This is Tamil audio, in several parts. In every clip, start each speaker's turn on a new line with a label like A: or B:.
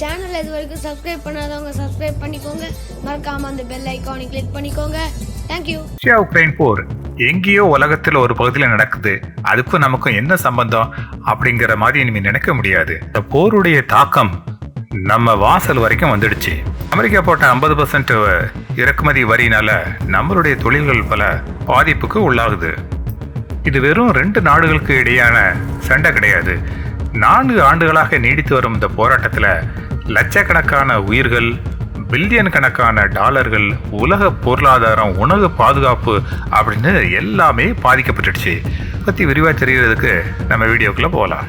A: சேனல் இது வரைக்கும் சப்ஸ்கிரைப் பண்ணாதவங்க சப்ஸ்கிரைப் பண்ணிக்கோங்க. மறக்காம அந்த பெல் ஐக்கானை கிளிக் பண்ணிக்கோங்க. தேங்க்யூ
B: ரஷ்யா உக்ரைன் போர் எங்கேயோ உலகத்தில் ஒரு பகுதியில் நடக்குது. அதுக்கும் நமக்கும் என்ன சம்பந்தம்? அப்படிங்கிற மாதிரி இனிமேல் நினைக்க முடியாது. இந்த போருடைய தாக்கம் நம்ம வாசல் வரைக்கும் வந்துடுச்சு. அமெரிக்கா போட்ட ஐம்பது பர்சன்ட் இறக்குமதி வரினால நம்மளுடைய தொழில்கள் பல பாதிப்புக்கு உள்ளாகுது. இது வெறும் ரெண்டு நாடுகளுக்கு இடையான சண்டை கிடையாது. நான்கு ஆண்டுகளாக நீடித்து வரும் இந்த போராட்டத்தில் லட்சக்கணக்கான உயிர்கள் பில்லியன் கணக்கான டாலர்கள் உலக பொருளாதாரம் உணவு பாதுகாப்பு அப்படின்னு எல்லாமே பாதிக்கப்பட்டுடுச்சு. பற்றி விரிவாக தெரிகிறதுக்கு நம்ம வீடியோக்குள்ளே போகலாம்.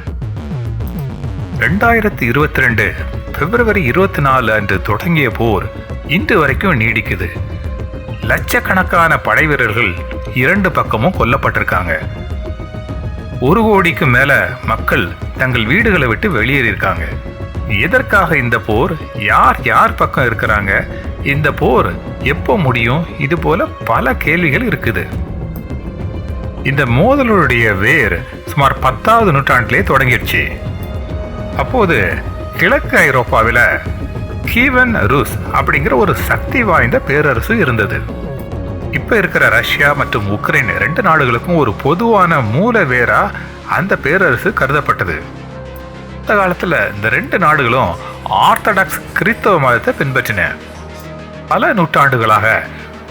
B: ரெண்டாயிரத்தி இருபத்தி ரெண்டு பிப்ரவரி இருபத்தி நாலு அன்று தொடங்கிய போர் இன்று வரைக்கும் நீடிக்குது. லட்சக்கணக்கான படை வீரர்கள் இரண்டு பக்கமும் கொல்லப்பட்டிருக்காங்க. ஒரு கோடிக்கு மேல மக்கள் தங்கள் வீடுகளை விட்டு வெளியேறியிருக்காங்க. எதற்காக இந்த போர்? யார் யார் பக்கம் இருக்கிறாங்க? இந்த போர் எப்போ முடியும்? இது போல பல கேள்விகள் இருக்குது. இந்த மோதலுடைய வேர் சுமார் பத்தாவது நூற்றாண்டிலே தொடங்கிடுச்சு. அப்போது கிழக்கு ஐரோப்பாவில் கீவன் ரூஸ் அப்படிங்கிற ஒரு சக்தி வாய்ந்த பேரரசு இருந்தது. இப்போ இருக்கிற ரஷ்யா மற்றும் உக்ரைன் ரெண்டு நாடுகளுக்கும் ஒரு பொதுவான மூல வேரா அந்த பேரரசு கருதப்பட்டது. அந்த காலத்தில் இந்த ரெண்டு நாடுகளும் ஆர்த்தடாக்ஸ் கிறிஸ்தவ மதத்தை பின்பற்றின. பல நூற்றாண்டுகளாக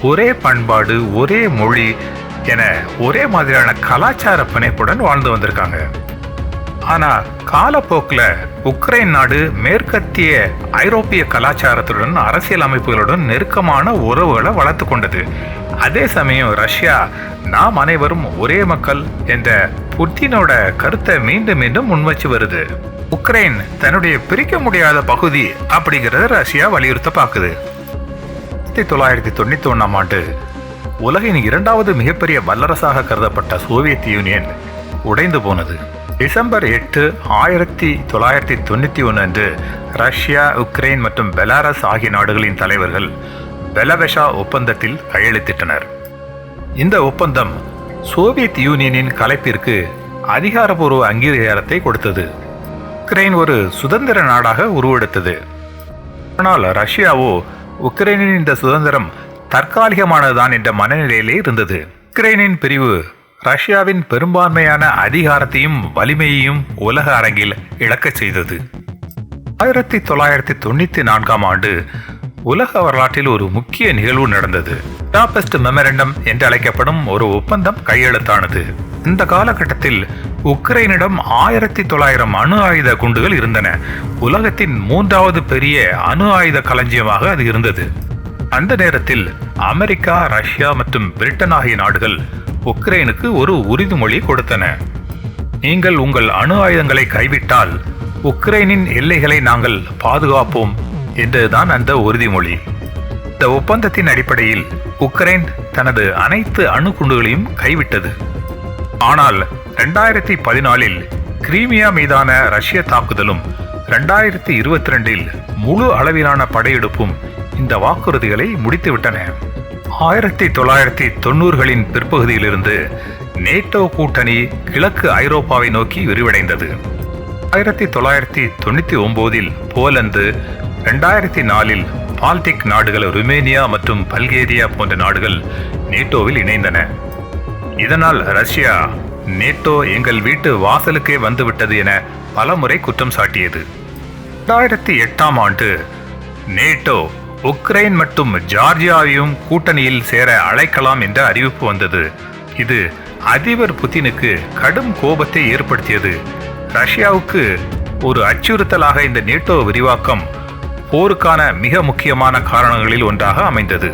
B: ஒரே பண்பாடு ஒரே மொழி என ஒரே மாதிரியான கலாச்சார பிணைப்புடன் வாழ்ந்து வந்திருக்காங்க. ஆனா காலப்போக்கில் உக்ரைன் நாடு மேற்கத்திய ஐரோப்பிய கலாச்சாரத்துடன் அரசியல் அமைப்புகளுடன் நெருக்கமான உறவுகளை வளர்த்து கொண்டது. அதே சமயம் ரஷ்யா நாம் அனைவரும் ஒரே மக்கள் என்ற புட்டினோட கருத்தை மீண்டும் மீண்டும் முன்வச்சு வருது. உக்ரைன் தன்னுடைய பிரிக்க முடியாத பகுதி அப்படிங்கிறத ரஷ்யா வலியுறுத்த பார்க்குது ஆயிரத்தி தொள்ளாயிரத்தி தொண்ணூத்தி ஒன்னாம் ஆண்டு உலகின் இரண்டாவது மிகப்பெரிய வல்லரசாக கருதப்பட்ட சோவியத் யூனியன் உடைந்து போனது. டிசம்பர் எட்டு ஆயிரத்தி தொள்ளாயிரத்தி தொண்ணூத்தி ஒன்று அன்று ரஷ்யா உக்ரைன் மற்றும் பெலாரஸ் ஆகிய நாடுகளின் தலைவர்கள் பெலவெஷா ஒப்பந்தத்தில் கையெழுத்திட்டனர். இந்த ஒப்பந்தம் சோவியத் யூனியனின் கலைப்பிற்கு அதிகாரப்பூர்வ அங்கீகாரத்தை கொடுத்தது. உக்ரைன் ஒரு சுதந்திர நாடாக உருவெடுத்தது. ஆனால் ரஷ்யாவோ உக்ரைனின் இந்த சுதந்திரம் தற்காலிகமானதுதான் என்ற மனநிலையிலே இருந்தது. உக்ரைனின் பிரிவு ரஷ்யாவின் பெரும்பான்மையான அதிகாரத்தையும் வலிமையையும் உலக அரங்கில் இழக்கச் செய்தது. ஆயிரத்தி தொள்ளாயிரத்தி தொண்ணூத்தி நான்காம் ஆண்டு உலக வரலாற்றில் ஒரு முக்கிய நிகழ்வு நடந்தது. டாபெஸ்ட் மெமரண்டம் என்று அழைக்கப்படும் ஒரு ஒப்பந்தம் கையெழுத்தானது. இந்த காலகட்டத்தில் உக்ரைனிடம் ஆயிரத்தி தொள்ளாயிரம் அணு ஆயுத குண்டுகள் இருந்தன. உலகத்தின் மூன்றாவது பெரிய அணு ஆயுத களஞ்சியமாக அது இருந்தது. அந்த நேரத்தில் அமெரிக்கா ரஷ்யா மற்றும் பிரிட்டன் ஆகிய நாடுகள் உக்ரைனுக்கு ஒரு உறுதிமொழி கொடுத்தன. நீங்கள் உங்கள் அணு ஆயுதங்களை கைவிட்டால் உக்ரைனின் எல்லைகளை நாங்கள் பாதுகாப்போம் என்றுதான் அந்த உறுதிமொழி. இந்த ஒப்பந்தத்தின் அடிப்படையில் உக்ரைன் தனது அனைத்து அணு குண்டுகளையும் கைவிட்டது. ஆனால் ரெண்டாயிரத்தி பதினாலில் கிரீமியா மீதான ரஷ்ய தாக்குதலும் ரெண்டாயிரத்தி இருபத்தி ரெண்டில் முழு அளவிலான படையெடுப்பும் இந்த வாக்குறுதிகளை முடித்துவிட்டன. ஆயிரத்தி தொள்ளாயிரத்தி தொண்ணூறுகளின் பிற்பகுதியிலிருந்து நேட்டோ கூட்டணி கிழக்கு ஐரோப்பாவை நோக்கி விரிவடைந்தது. ஆயிரத்தி தொள்ளாயிரத்தி தொண்ணூத்தி ஒம்போதில் போலந்து ரெண்டாயிரத்தி நாலில் பால்டிக் நாடுகள் ருமேனியா மற்றும் பல்கேரியா போன்ற நாடுகள் நேட்டோவில் இணைந்தன. இதனால் ரஷ்யா நேட்டோ எங்கள் வீட்டு வாசலுக்கே வந்துவிட்டது என பலமுறை குற்றம் சாட்டியது. ரெண்டாயிரத்தி எட்டாம் ஆண்டு நேட்டோ உக்ரைன் மற்றும் ஜார்ஜியாவையும் கூட்டணியில் சேர அழைக்கலாம் என்ற அறிவிப்பு வந்தது. இது அதிபர் புதினுக்கு கடும் கோபத்தை ஏற்படுத்தியது. ரஷ்யாவுக்கு ஒரு அச்சுறுத்தலாக இந்த நேட்டோ விரிவாக்கம் போருக்கான மிக முக்கியமான காரணங்களில் ஒன்றாக அமைந்தது.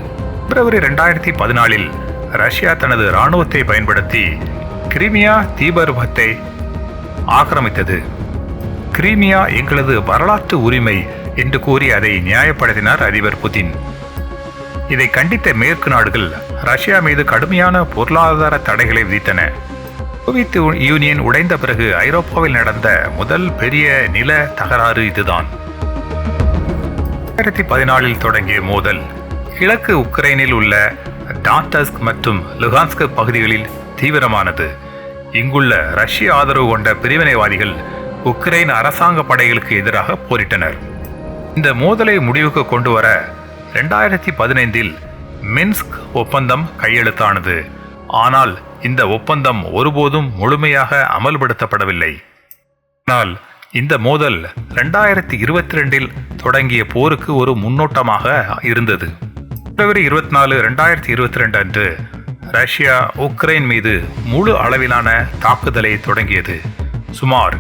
B: பிப்ரவரி ரெண்டாயிரத்தி பதினாலில் ரஷ்யா தனது இராணுவத்தை பயன்படுத்தி கிரிமியா தீபருவத்தை ஆக்கிரமித்தது. கிரீமியா எங்களது வரலாற்று உரிமை என்று கூறி அதை நியாயப்படுத்தினார் அதிபர் புதின். இதை கண்டித்த மேற்கு நாடுகள் ரஷ்யா மீது கடுமையான பொருளாதார தடைகளை விதித்தன. சோவியத் யூனியன் உடைந்த பிறகு ஐரோப்பாவில் நடந்த முதல் பெரிய நில தகராறு இதுதான். ரெண்டாயிரத்தி பதினாலில் தொடங்கிய மோதல் கிழக்கு உக்ரைனில் உள்ள டான்டஸ்க் மற்றும் லுகான்ஸ்க் பகுதிகளில் தீவிரமானது. இங்குள்ள ரஷ்ய ஆதரவு கொண்ட பிரிவினைவாதிகள் உக்ரைன் அரசாங்க படைகளுக்கு எதிராக போரிட்டனர். இந்த மோதலை முடிவுக்கு கொண்டு வர ரெண்டாயிரத்தி பதினைந்தில் மின்ஸ்க் ஒப்பந்தம் கையெழுத்தானது. ஆனால் இந்த ஒப்பந்தம் ஒருபோதும் முழுமையாக அமல்படுத்தப்படவில்லை. ஆனால் இந்த மோதல் ரெண்டாயிரத்தி இருபத்தி ரெண்டில் தொடங்கிய போருக்கு ஒரு முன்னோட்டமாக இருந்தது. பிப்ரவரி இருபத்தி நாலு ரெண்டாயிரத்தி இருபத்தி ரெண்டு அன்று ரஷ்யா உக்ரைன் மீது முழு அளவிலான தாக்குதலை தொடங்கியது. சுமார்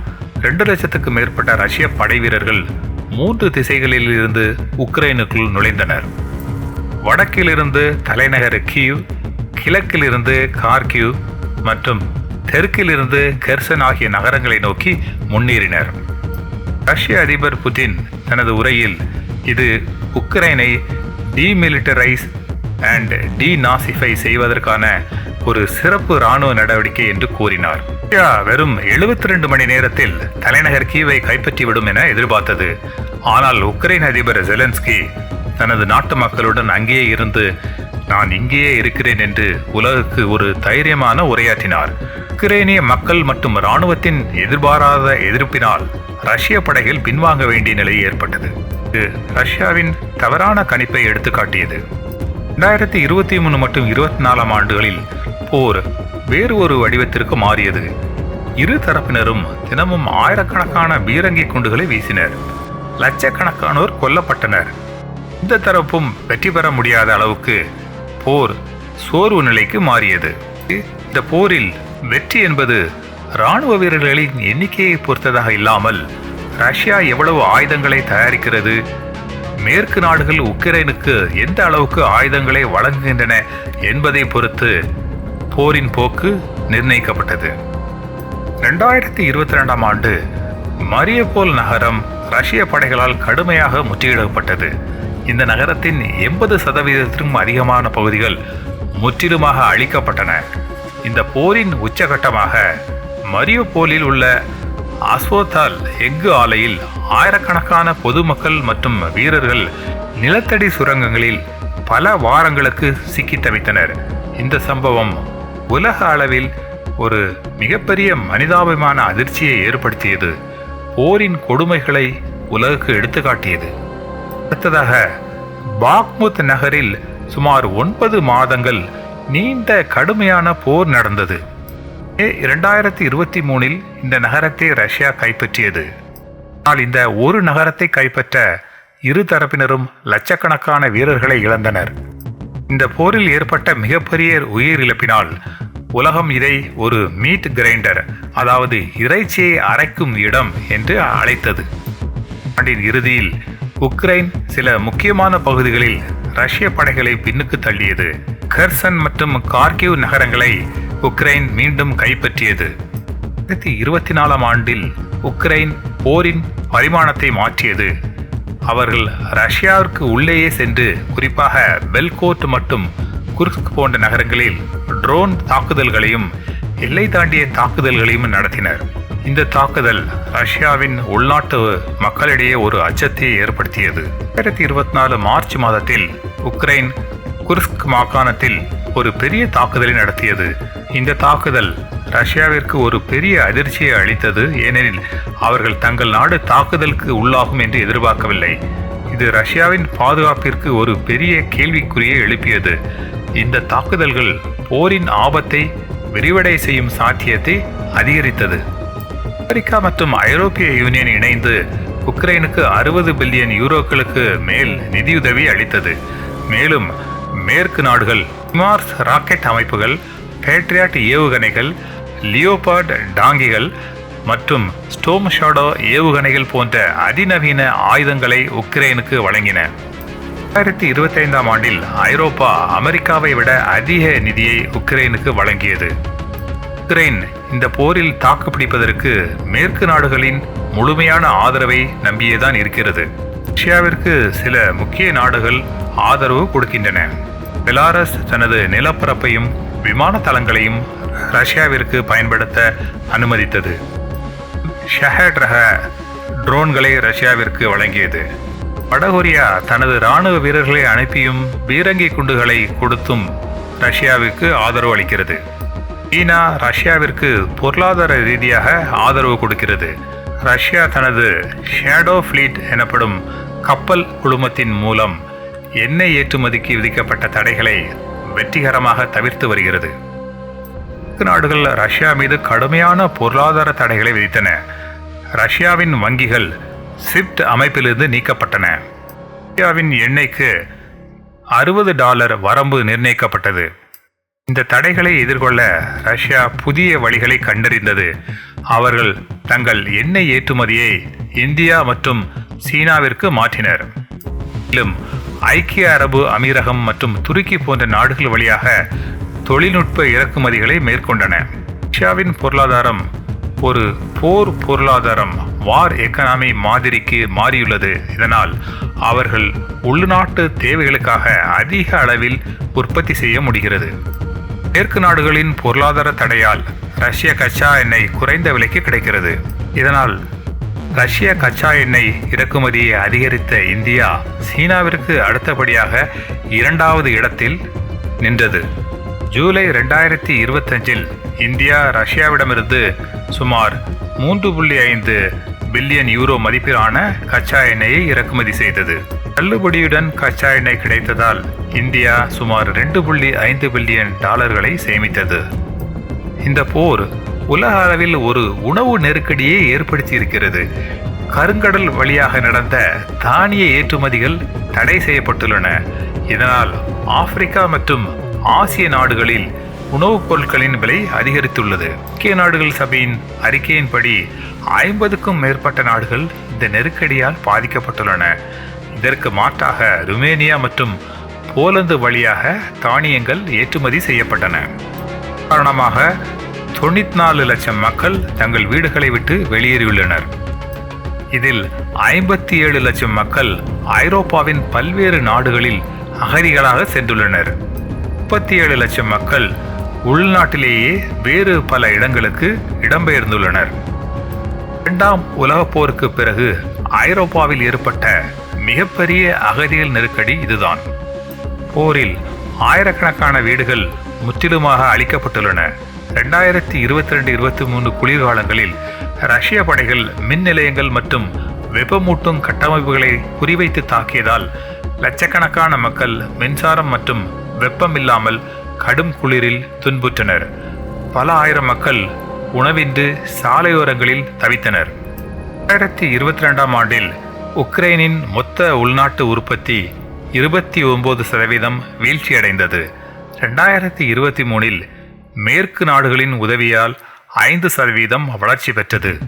B: ரெண்டு லட்சத்துக்கு மேற்பட்ட ரஷ்ய படை வீரர்கள் மூன்று திசைகளில் இருந்து உக்ரைனுக்குள் நுழைந்தனர். வடக்கிலிருந்து தலைநகர் கியூ கிழக்கிலிருந்து கார்கியூ மற்றும் தெற்கிலிருந்து கெர்சன் ஆகிய நகரங்களை நோக்கி முன்னேறினர். ரஷ்ய அதிபர் புதின் தனது உரையில் இது உக்ரைனை டீமிலிட்டரைஸ் அண்ட் டீநாசிஃபை செய்வதற்கான ஒரு சிறப்பு ராணுவ நடவடிக்கை என்று கூறினார். ரஷ்யா வெறும் 72 மணி நேரத்தில் தலைநகர் கீவை கைப்பற்றிவிடும் என எதிர்பார்த்தது. ஆனால் உக்ரைன் அதிபர் ஜெலன்ஸ்கி தனது நாட்டு மக்களுடன் அங்கேயே இருந்து நான் இங்கேயே இருக்கிறேன் என்று உலகுக்கு ஒரு தைரியமான உரையாற்றினார். உக்ரைனிய மக்கள் மற்றும் இராணுவத்தின் எதிர்பாராத எதிர்ப்பினால் ரஷ்ய படைகள் பின்வாங்க வேண்டிய நிலை ஏற்பட்டது. இது ரஷ்யாவின் தவறான கணிப்பை எடுத்துக்காட்டியது. இரண்டாயிரத்தி இருபத்தி மூணு மற்றும் இருபத்தி நாலாம் ஆண்டுகளில் போர் வேறு ஒரு வடிவத்திற்கு மாறியது. இரு தரப்பினரும் தினமும் ஆயிரக்கணக்கான பீரங்கி குண்டுகளை வீசினர். லட்சக்கணக்கானோர் கொல்லப்பட்டனர். இந்த தரப்பும் வெற்றி பெற முடியாத அளவுக்கு போர் சோர்வு நிலைக்கு மாறியது. இந்த போரில் வெற்றி என்பது இராணுவ வீரர்களின் எண்ணிக்கையை பொறுத்ததாக இல்லாமல் ரஷ்யா எவ்வளவு ஆயுதங்களை தயாரிக்கிறது மேற்கு நாடுகள் உக்ரைனுக்கு எந்த அளவுக்கு ஆயுதங்களை வழங்குகின்றன என்பதை பொறுத்து போரின் போக்கு நிர்ணயிக்கப்பட்டது. ரெண்டாயிரத்தி இருபத்தி ரெண்டாம் ஆண்டு மரியபோல் நகரம் ரஷ்ய படைகளால் கடுமையாக முற்றுகையிடப்பட்டது. இந்த நகரத்தின் எண்பது சதவீதத்திற்கும் அதிகமான பகுதிகள் முற்றிலுமாக அழிக்கப்பட்டன. இந்த போரின் உச்சகட்டமாக மரியோபோலில் உள்ள அஸ்வோத்தால் எஃகு ஆலையில் ஆயிரக்கணக்கான பொதுமக்கள் மற்றும் வீரர்கள் நிலத்தடி சுரங்கங்களில் பல வாரங்களுக்கு சிக்கித் தவித்தனர். இந்த சம்பவம் உலக அளவில் ஒரு மிகப்பெரிய மனிதாபிமான அதிர்ச்சியை ஏற்படுத்தியது. போரின் கொடுமைகளை உலகுக்கு எடுத்துக்காட்டியது. அடுத்ததாக பாக்முத் நகரில் சுமார் ஒன்பது மாதங்கள் நீண்ட கடுமையான போர் நடந்தது. இரண்டாயிரத்தி இருபத்தி மூணில் இந்த நகரத்தை ரஷ்யா கைப்பற்றியது. ஆனால் இந்த ஒரு நகரத்தை கைப்பற்ற இரு தரப்பினரும் லட்சக்கணக்கான வீரர்களை இழந்தனர். இந்த போரில் ஏற்பட்ட மிகப்பெரிய உயிரிழப்பினால் உலகம் இதை ஒரு மீட் கிரைண்டர் அதாவது இறைச்சியை அரைக்கும் இடம் என்று அழைத்தது. ஆண்டின் இறுதியில் உக்ரைன் சில முக்கியமான பகுதிகளில் ரஷ்ய படைகளை பின்னுக்கு தள்ளியது. கர்சன் மற்றும் கார்கிவ் நகரங்களை உக்ரைன் மீண்டும் கைப்பற்றியது. ரெண்டாயிரத்தி இருபத்தி நாலாம் ஆண்டில் உக்ரைன் போரின் பரிமாணத்தை மாற்றியது. அவர்கள் ரஷ்யாவிற்கு உள்ளேயே சென்று குறிப்பாக பெல்கோட் மற்றும் குர்ஸ்க் போன்ற நகரங்களில் ட்ரோன் தாக்குதல்களையும் எல்லை தாண்டிய தாக்குதல்களையும் நடத்தினர். இந்த தாக்குதல் ரஷ்யாவின் உள்நாட்டு மக்களிடையே ஒரு அச்சத்தை ஏற்படுத்தியது. ரெண்டாயிரத்தி இருபத்தி நாலு மார்ச் மாதத்தில் உக்ரைன் குர்ஸ்க் மாகாணத்தில் ஒரு பெரிய தாக்குதலை நடத்தியது. இந்த தாக்குதல் ரஷ்யாவிற்கு ஒரு பெரிய அதிர்ச்சியை அளித்தது ஏனெனில் அவர்கள் தங்கள் நாடு தாக்குதலுக்கு உள்ளாகும் என்று எதிர்பார்க்கவில்லை. இது ரஷ்யாவின் பாதுகாப்பிற்கு ஒரு பெரிய கேள்விக்குறியை எழுப்பியது. இந்த தாக்குதல்கள் போரின் ஆபத்தை விரிவடை செய்யும் சாத்தியத்தை அதிகரித்தது. அமெரிக்கா மற்றும் ஐரோப்பிய யூனியன் இணைந்து உக்ரைனுக்கு அறுபது பில்லியன் யூரோக்களுக்கு மேல் நிதியுதவி அளித்தது. மேலும் மேற்கு நாடுகள் மார்ஸ் ராக்கெட் அமைப்புகள் பேட்ரியாட் ஏவுகணைகள் லியோபார்ட் டாங்கிகள் மற்றும் ஸ்டோம் ஷாடோ ஏவுகணைகள் போன்ற அதிநவீன ஆயுதங்களை உக்ரைனுக்கு வழங்கின. ரெண்டாயிரத்தி இருபத்தைந்தாம் ஆண்டில் ஐரோப்பா அமெரிக்காவை விட அதிக நிதியை உக்ரைனுக்கு வழங்கியது. உக்ரைன் இந்த போரில் தாக்குப்பிடிப்பதற்கு மேற்கு நாடுகளின் முழுமையான ஆதரவை நம்பியேதான் இருக்கிறது. ரஷ்யாவிற்கு சில முக்கிய நாடுகள் ஆதரவு கொடுக்கின்றன. பெலாரஸ் தனது நிலப்பரப்பையும் விமான தளங்களையும் ரஷ்யாவிற்கு பயன்படுத்த அனுமதித்தது. ஷஹட் ரக ட்ரோன்களை ரஷ்யாவிற்கு வழங்கியது. வடகொரியா தனது இராணுவ வீரர்களை அனுப்பியும் பீரங்கி குண்டுகளை கொடுத்தும் ரஷ்யாவிற்கு ஆதரவு அளிக்கிறது. சீனா ரஷ்யாவிற்கு பொருளாதார ரீதியாக ஆதரவு கொடுக்கிறது. ரஷ்யா தனது ஷேடோ ஃப்ளீட் எனப்படும் கப்பல் குழுமத்தின் மூலம் எண்ணெய் ஏற்றுமதிக்கு விதிக்கப்பட்ட தடைகளை வெற்றிகரமாக தவிர்த்து வருகிறது. நாடுகள் ரஷ்யா மீது கடுமையான பொருளாதார தடைகளை விதித்தன. ரஷ்யாவின் வங்கிகள் ஸ்விஃப்ட் அமைப்பிலிருந்து நீக்கப்பட்டன. ரஷ்யாவின் எண்ணெய்க்கு அறுபது டாலர் வரம்பு நிர்ணயிக்கப்பட்டது. இந்த தடைகளை எதிர்கொள்ள ரஷ்யா புதிய வழிகளை கண்டறிந்தது. அவர்கள் தங்கள் எண்ணெய் ஏற்றுமதியை இந்தியா மற்றும் சீனாவிற்கு மாற்றினர். மேலும் ஐக்கிய அரபு அமீரகம் மற்றும் துருக்கி போன்ற நாடுகள் வழியாக தொழில்நுட்ப இறக்குமதிகளை மேற்கொண்டன. ரஷ்யாவின் பொருளாதாரம் ஒரு போர் பொருளாதாரம் வார் எக்கனாமி மாதிரிக்கு மாறியுள்ளது. இதனால் அவர்கள் உள்நாட்டு தேவைகளுக்காக அதிக அளவில் உற்பத்தி செய்ய முடிகிறது. மேற்கு நாடுகளின் பொருளாதார தடையால் ரஷ்ய கச்சா எண்ணெய் குறைந்த விலைக்கு கிடைக்கிறது. இதனால் ரஷ்ய கச்சா எண்ணெய் இறக்குமதியை அதிகரித்த இந்தியா சீனாவிற்கு அடுத்தபடியாக இரண்டாவது இடத்தில் நின்றது. ஜூலை ரெண்டாயிரத்தி இருபத்தஞ்சில் இந்தியா ரஷ்யாவிடமிருந்து சுமார் மூன்று புள்ளி ஐந்து பில்லியன் யூரோ மதிப்பிலான கச்சா எண்ணெயை இறக்குமதி செய்தது. தள்ளுபடியுடன் கச்சா எண்ணெய் கிடைத்ததால் இந்தியா சுமார் ரெண்டு புள்ளி ஐந்து பில்லியன் டாலர்களை சேமித்தது. இந்த போர் உலக அளவில் ஒரு உணவு நெருக்கடியை ஏற்படுத்தி இருக்கிறது கருங்கடல் வழியாக நடந்த தானிய ஏற்றுமதிகள் தடை செய்யப்பட்டுள்ளன. இதனால் ஆப்பிரிக்கா மற்றும் ஆசிய நாடுகளில் உணவுப் பொருட்களின் விலை அதிகரித்துள்ளது. முக்கிய நாடுகள் சபையின் அறிக்கையின்படி ஐம்பதுக்கும் மேற்பட்ட நாடுகள் இந்த நெருக்கடியால் பாதிக்கப்பட்டுள்ளன. இதற்கு மாற்றாக ருமேனியா மற்றும் போலந்து வழியாக தானியங்கள் ஏற்றுமதி செய்யப்பட்டன. காரணமாக தொண்ணூத்தி நாலு லட்சம் மக்கள் தங்கள் வீடுகளை விட்டு வெளியேறியுள்ளனர். இதில் ஐம்பத்தி ஏழு லட்சம் மக்கள் ஐரோப்பாவின் பல்வேறு நாடுகளில் அகதிகளாக சென்றுள்ளனர். முப்பத்தி ஏழு லட்சம் மக்கள் உள்நாட்டிலேயே வேறு பல இடங்களுக்கு இடம்பெயர்ந்துள்ளனர். இரண்டாம் உலகப் போருக்கு பிறகு ஐரோப்பாவில் ஏற்பட்ட மிகப்பெரிய அகதிகள் நெருக்கடி இதுதான். போரில் ஆயிரக்கணக்கான வீடுகள் முற்றிலுமாக அழிக்கப்பட்டுள்ளன. ரெண்டாயிரத்தி இருபத்தி ரெண்டு இருபத்தி மூணு குளிர்காலங்களில் ரஷ்ய படைகள் மின் நிலையங்கள் மற்றும் வெப்பமூட்டும் கட்டமைப்புகளை குறிவைத்து தாக்கியதால் லட்சக்கணக்கான மக்கள் மின்சாரம் மற்றும் வெப்பம் இல்லாமல் கடும் குளிரில் துன்புற்றனர். பல ஆயிரம் மக்கள் உணவின்றி சாலையோரங்களில் தவித்தனர். ரெண்டாயிரத்தி இருபத்தி ரெண்டாம் ஆண்டில் உக்ரைனின் மொத்த உள்நாட்டு உற்பத்தி இருபத்தி ஒன்பது சதவீதம் வீழ்ச்சியடைந்தது. ரெண்டாயிரத்தி இருபத்தி மூணில் மேற்கு நாடுகளின் உதவியால் ஐந்து சதவீதம் வளர்ச்சி பெற்றது.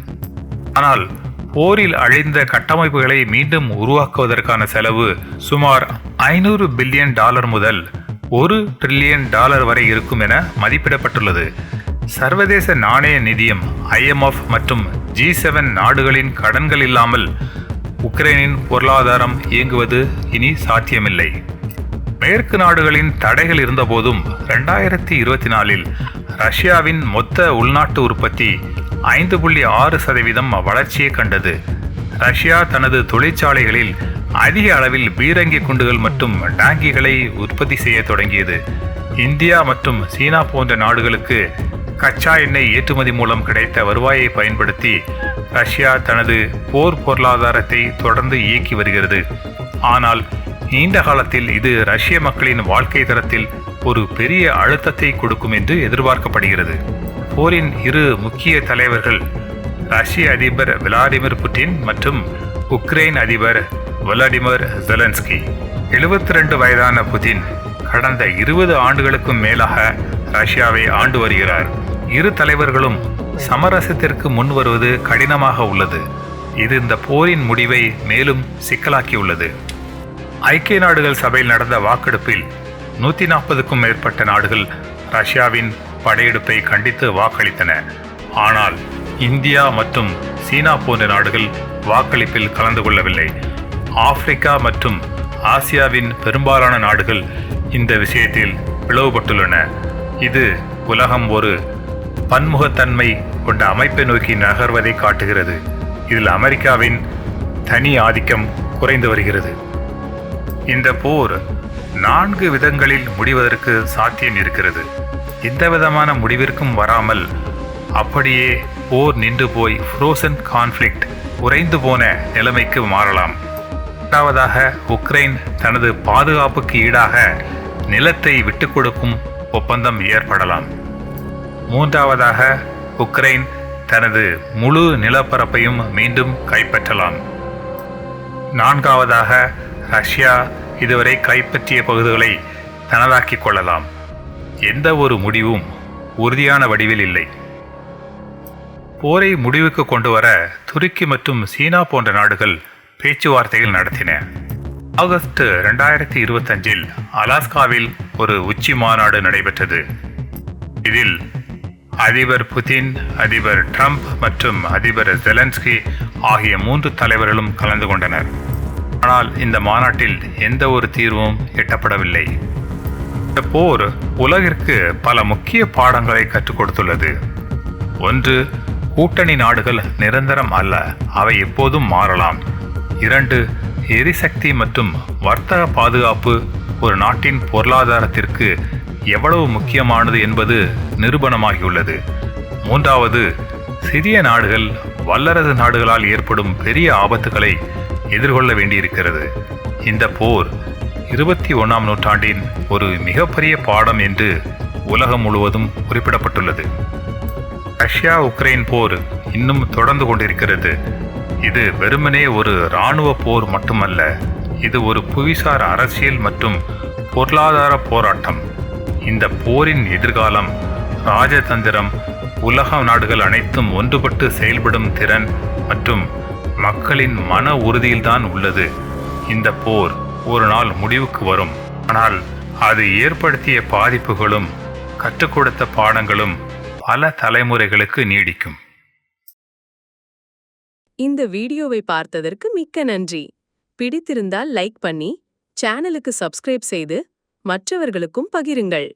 B: ஆனால் போரில் அழிந்த கட்டமைப்புகளை மீண்டும் உருவாக்குவதற்கான செலவு சுமார் ஐநூறு பில்லியன் டாலர் முதல் ஒரு ட்ரில்லியன் டாலர் வரை இருக்கும் என மதிப்பிடப்பட்டுள்ளது. சர்வதேச நாணய நிதியம் ஐஎம்எஃப் மற்றும் ஜி செவன் நாடுகளின் கடன்கள் இல்லாமல் உக்ரைனின் பொருளாதாரம் இயங்குவது இனி சாத்தியமில்லை. மேற்கு நாடுகளின் தடைகள் இருந்தபோதும் ரெண்டாயிரத்தி இருபத்தி நாலில் ரஷ்யாவின் மொத்த உள்நாட்டு உற்பத்தி ஐந்து புள்ளி ஆறு சதவீதம் வளர்ச்சியை கண்டது. ரஷ்யா தனது தொழிற்சாலைகளில் அதிக அளவில் பீரங்கி குண்டுகள் மற்றும் டாங்கிகளை உற்பத்தி செய்ய தொடங்கியது. இந்தியா மற்றும் சீனா போன்ற நாடுகளுக்கு கச்சா எண்ணெய் ஏற்றுமதி மூலம் கிடைத்த வருவாயை பயன்படுத்தி ரஷ்யா தனது போர் பொருளாதாரத்தை தொடர்ந்து இயக்கி வருகிறது. ஆனால் நீண்ட காலத்தில் இது ரஷ்ய மக்களின் வாழ்க்கை தரத்தில் ஒரு பெரிய அழுத்தத்தை கொடுக்கும் என்று எதிர்பார்க்கப்படுகிறது. போரின் இரு முக்கிய தலைவர்கள் ரஷ்ய அதிபர் விளாடிமிர் புட்டின் மற்றும் உக்ரைன் அதிபர் விளாடிமிர் ஜெலன்ஸ்கி எழுபத்தி ரெண்டு வயதான புதின் கடந்த இருபது ஆண்டுகளுக்கும் மேலாக ரஷ்யாவை ஆண்டு வருகிறார். இரு தலைவர்களும் சமரசத்திற்கு முன் வருவது கடினமாக உள்ளது. இது இந்த போரின் முடிவை மேலும் சிக்கலாக்கியுள்ளது. ஐக்கிய நாடுகள் சபையில் நடந்த வாக்கெடுப்பில் நூற்றி நாற்பதுக்கும் மேற்பட்ட நாடுகள் ரஷ்யாவின் படையெடுப்பை கண்டித்து வாக்களித்தன. ஆனால் இந்தியா மற்றும் சீனா போன்ற நாடுகள் வாக்களிப்பில் கலந்து கொள்ளவில்லை. ஆப்பிரிக்கா மற்றும் ஆசியாவின் பெரும்பாலான நாடுகள் இந்த விஷயத்தில் பிளவுபட்டுள்ளன. இது உலகம் ஒரு பன்முகத்தன்மை கொண்ட அமைப்பை நோக்கி நகர்வதை காட்டுகிறது. இதில் அமெரிக்காவின் தனி ஆதிக்கம் குறைந்து வருகிறது. இந்த போர் நான்கு விதங்களில் முடிவதற்கு சாத்தியம் இருக்கிறது. எந்த விதமான முடிவிற்கும் வராமல் அப்படியே போர் நின்று போய் ஃப்ரோசன் கான்ஃப்ளிக்ட் உறைந்து போன நிலைமைக்கு மாறலாம். இரண்டாவதாக உக்ரைன் தனது பாதுகாப்புக்கு ஈடாக நிலத்தை விட்டுக் கொடுக்கும் ஒப்பந்தம் ஏற்படலாம். மூன்றாவதாக உக்ரைன் தனது முழு நிலப்பரப்பையும் மீண்டும் கைப்பற்றலாம். நான்காவதாக ரஷ்யா இதுவரை கைப்பற்றிய பகுதிகளை தனதாக்கிக் கொள்ளலாம். எந்த ஒரு முடிவும் உறுதியான வடிவில் இல்லை. போரை முடிவுக்கு கொண்டு வர துருக்கி மற்றும் சீனா போன்ற நாடுகள் பேச்சுவார்த்தைகள் நடத்தின. ஆகஸ்ட் ரெண்டாயிரத்தி இருபத்தஞ்சில் அலாஸ்காவில் ஒரு உச்சி மாநாடு நடைபெற்றது. இதில் அதிபர் புதின் அதிபர் ட்ரம்ப் மற்றும் அதிபர் ஜெலன்ஸ்கி ஆகிய மூன்று தலைவர்களும் கலந்து கொண்டனர். ஆனால் இந்த மாநாட்டில் எந்த ஒரு தீர்வும் எட்டப்படவில்லை. இந்த போர் உலகிற்கு பல முக்கிய பாடங்களை கற்றுக் கொடுத்துள்ளது. ஒன்று கூட்டணி நாடுகள் நிரந்தரம் அல்ல அவை எப்போதும் மாறலாம். இரண்டு எரிசக்தி மற்றும் வர்த்தக பாதுகாப்பு ஒரு நாட்டின் பொருளாதாரத்திற்கு எவ்வளவு முக்கியமானது என்பது நிரூபணமாகியுள்ளது. மூன்றாவது சிறிய நாடுகள் வல்லரசு நாடுகளால் ஏற்படும் பெரிய ஆபத்துகளை எதிர்கொள்ள வேண்டியிருக்கிறது. இந்த போர் இருபத்தி ஒன்றாம் நூற்றாண்டின் ஒரு மிகப்பெரிய பாடம் என்று உலகம் முழுவதும் குறிப்பிடப்பட்டுள்ளது. ரஷ்யா உக்ரைன் போர் இன்னும் தொடர்ந்து கொண்டிருக்கிறது. இது வெறுமனே ஒரு இராணுவ போர் மட்டுமல்ல இது ஒரு புவிசார் அரசியல் மற்றும் பொருளாதார போராட்டம். இந்த போரின் எதிர்காலம் ராஜதந்திரம் உலக நாடுகள் அனைத்தும் ஒன்றுபட்டு செயல்படும் திறன் மற்றும் மக்களின் மன உறுதியில்தான் உள்ளது. இந்த போர் ஒரு நாள் முடிவுக்கு வரும். ஆனால் அது ஏற்படுத்திய பாதிப்புகளும் கற்றுக் கொடுத்த பாடங்களும் பல தலைமுறைகளுக்கு நீடிக்கும்.
C: இந்த வீடியோவை பார்த்ததற்கு மிக்க நன்றி. பிடித்திருந்தால் லைக் பண்ணி சேனலுக்கு சப்ஸ்கிரைப் செய்து மற்றவர்களுக்கும் பகிருங்கள்.